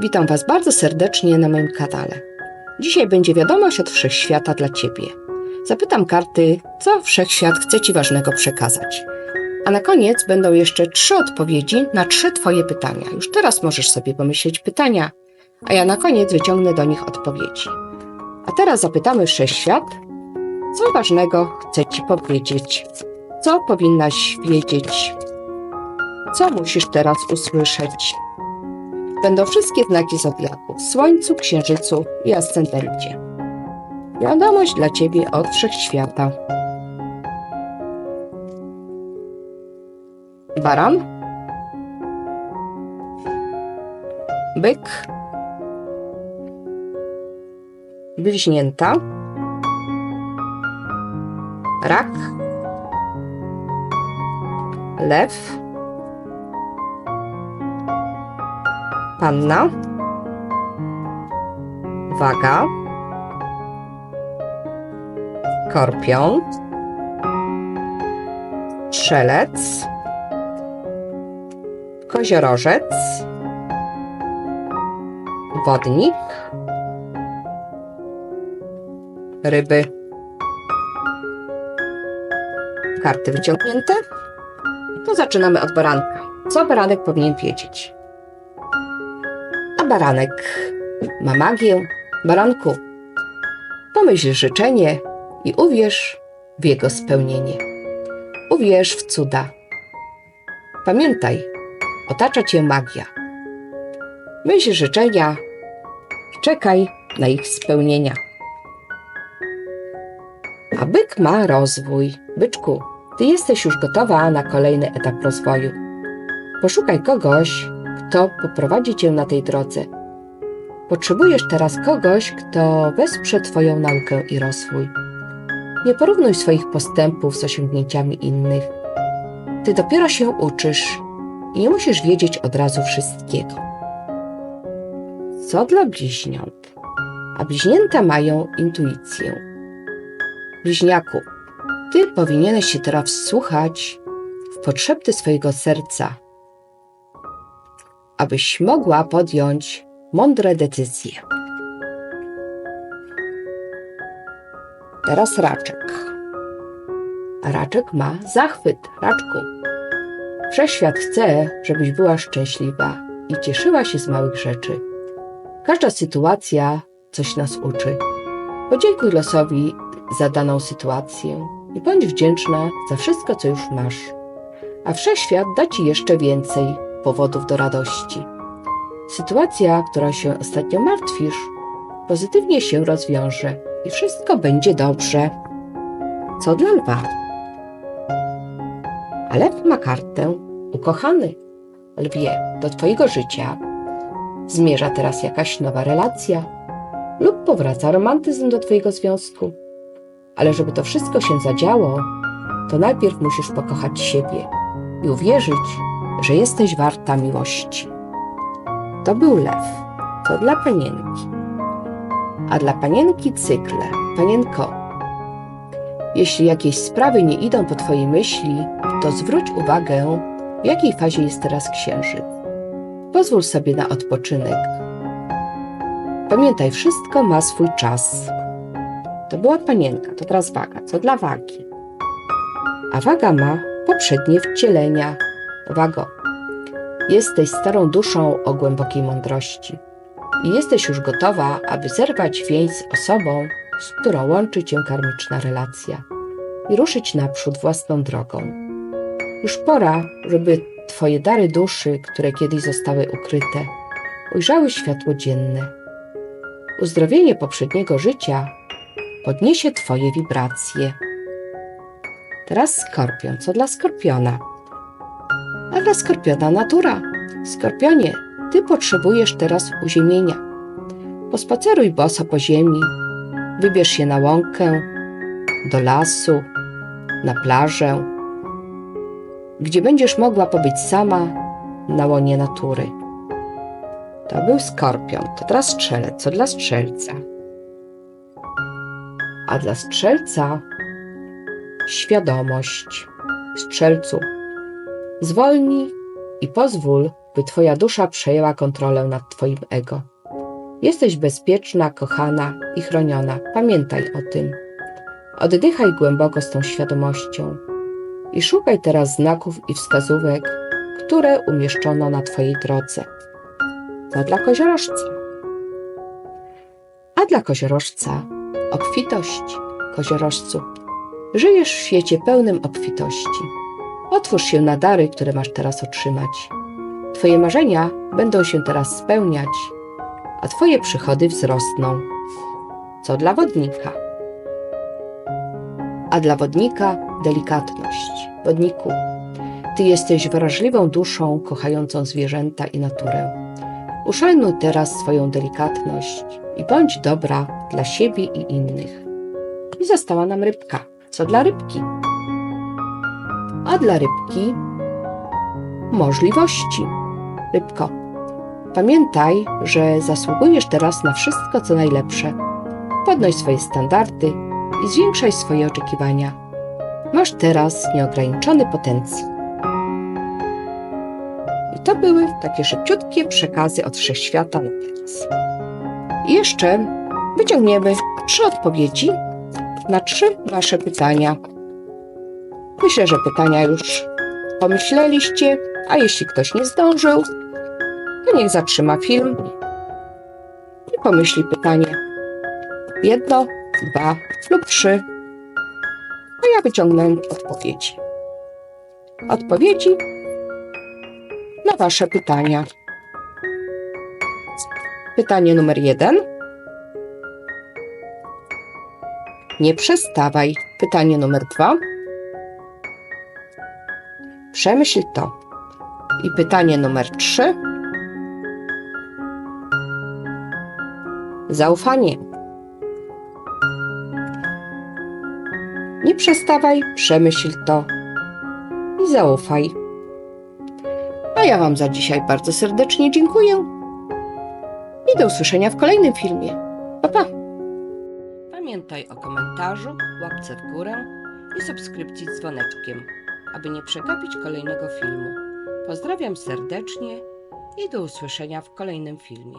Witam Was bardzo serdecznie na moim kanale. Dzisiaj będzie wiadomość od wszechświata dla Ciebie. Zapytam karty, co wszechświat chce Ci ważnego przekazać. A na koniec będą jeszcze trzy odpowiedzi na trzy Twoje pytania. Już teraz możesz sobie pomyśleć pytania, a ja na koniec wyciągnę do nich odpowiedzi. A teraz zapytamy wszechświat, co ważnego chce Ci powiedzieć, co powinnaś wiedzieć, co musisz teraz usłyszeć. Będą wszystkie znaki zodiaku: Słońcu, Księżycu i Ascendencie. Wiadomość dla Ciebie od Wszechświata. Baran, Byk, Bliźnięta, Rak, Lew, Panna, Waga, Skorpion, Strzelec, Koziorożec, Wodnik, Ryby. Karty wyciągnięte? To zaczynamy od baranka. Co baranek powinien wiedzieć? Baranek ma magię. Baranku, pomyśl życzenie i uwierz w jego spełnienie. Uwierz w cuda. Pamiętaj, otacza cię magia. Myśl życzenia i czekaj na ich spełnienia. A byk ma rozwój. Byczku, ty jesteś już gotowa na kolejny etap rozwoju. Poszukaj kogoś, kto poprowadzi cię na tej drodze. Potrzebujesz teraz kogoś, kto wesprze Twoją naukę i rozwój. Nie porównuj swoich postępów z osiągnięciami innych. Ty dopiero się uczysz i nie musisz wiedzieć od razu wszystkiego. Co dla bliźniąt? A bliźnięta mają intuicję. Bliźniaku, ty powinieneś się teraz wsłuchać w potrzeby swojego serca, abyś mogła podjąć mądre decyzje. Teraz raczek. Raczek ma zachwyt. Raczku. Wszechświat chce, żebyś była szczęśliwa i cieszyła się z małych rzeczy. Każda sytuacja coś nas uczy. Podziękuj losowi za daną sytuację i bądź wdzięczna za wszystko, co już masz. A wszechświat da ci jeszcze więcej powodów do radości. Sytuacja, która się ostatnio martwisz, pozytywnie się rozwiąże i wszystko będzie dobrze. Co dla lwa? A lew ma kartę ukochany. Lwie, do twojego życia zmierza teraz jakaś nowa relacja lub powraca romantyzm do twojego związku. Ale żeby to wszystko się zadziało, to najpierw musisz pokochać siebie i uwierzyć, że jesteś warta miłości. To był lew. To dla panienki. A dla panienki cykle. Panienko, jeśli jakieś sprawy nie idą po twojej myśli, to zwróć uwagę, w jakiej fazie jest teraz księżyc. Pozwól sobie na odpoczynek. Pamiętaj, wszystko ma swój czas. To była panienka, to teraz waga. Co dla wagi? A waga ma poprzednie wcielenia. Wago, jesteś starą duszą o głębokiej mądrości i jesteś już gotowa, aby zerwać więź z osobą, z którą łączy cię karmiczna relacja i ruszyć naprzód własną drogą. Już pora, żeby Twoje dary duszy, które kiedyś zostały ukryte, ujrzały światło dzienne. Uzdrowienie poprzedniego życia podniesie Twoje wibracje. Teraz skorpion. Co dla skorpiona? A dla skorpiona natura. Skorpionie, Ty potrzebujesz teraz uziemienia. Pospaceruj boso po ziemi, wybierz się na łąkę, do lasu, na plażę, gdzie będziesz mogła pobyć sama na łonie natury. To był skorpion, to teraz strzelec, co dla strzelca. A dla strzelca świadomość. Strzelcu, zwolnij i pozwól by Twoja dusza przejęła kontrolę nad Twoim ego. Jesteś bezpieczna, kochana i chroniona. Pamiętaj o tym. Oddychaj głęboko z tą świadomością i szukaj teraz znaków i wskazówek, które umieszczono na Twojej drodze. To dla koziorożca. A dla koziorożca obfitość, koziorożcu. Żyjesz w świecie pełnym obfitości. Otwórz się na dary, które masz teraz otrzymać. Twoje marzenia będą się teraz spełniać, a Twoje przychody wzrosną. Co dla wodnika? A dla wodnika delikatność. Wodniku, Ty jesteś wrażliwą duszą kochającą zwierzęta i naturę. Uszanoj teraz swoją delikatność i bądź dobra dla siebie i innych. I została nam rybka. Co dla rybki? A dla rybki możliwości. Rybko, pamiętaj, że zasługujesz teraz na wszystko, co najlepsze. Podnoś swoje standardy i zwiększaj swoje oczekiwania. Masz teraz nieograniczony potencjał. I to były takie szybciutkie przekazy od wszechświata na teraz. I jeszcze wyciągniemy trzy odpowiedzi na trzy Wasze pytania. Myślę, że pytania już pomyśleliście, a jeśli ktoś nie zdążył, to niech zatrzyma film i pomyśli pytanie. Jedno, dwa lub trzy. A ja wyciągnę odpowiedzi. Odpowiedzi na Wasze pytania. Pytanie numer jeden. Nie przestawaj. Pytanie numer dwa. Przemyśl to. I pytanie numer trzy. Zaufanie. Nie przestawaj, przemyśl to i zaufaj. A ja Wam za dzisiaj bardzo serdecznie dziękuję i do usłyszenia w kolejnym filmie. Pa, pa! Pamiętaj o komentarzu, łapce w górę i subskrypcji z dzwoneczkiem, aby nie przegapić kolejnego filmu. Pozdrawiam serdecznie i do usłyszenia w kolejnym filmie.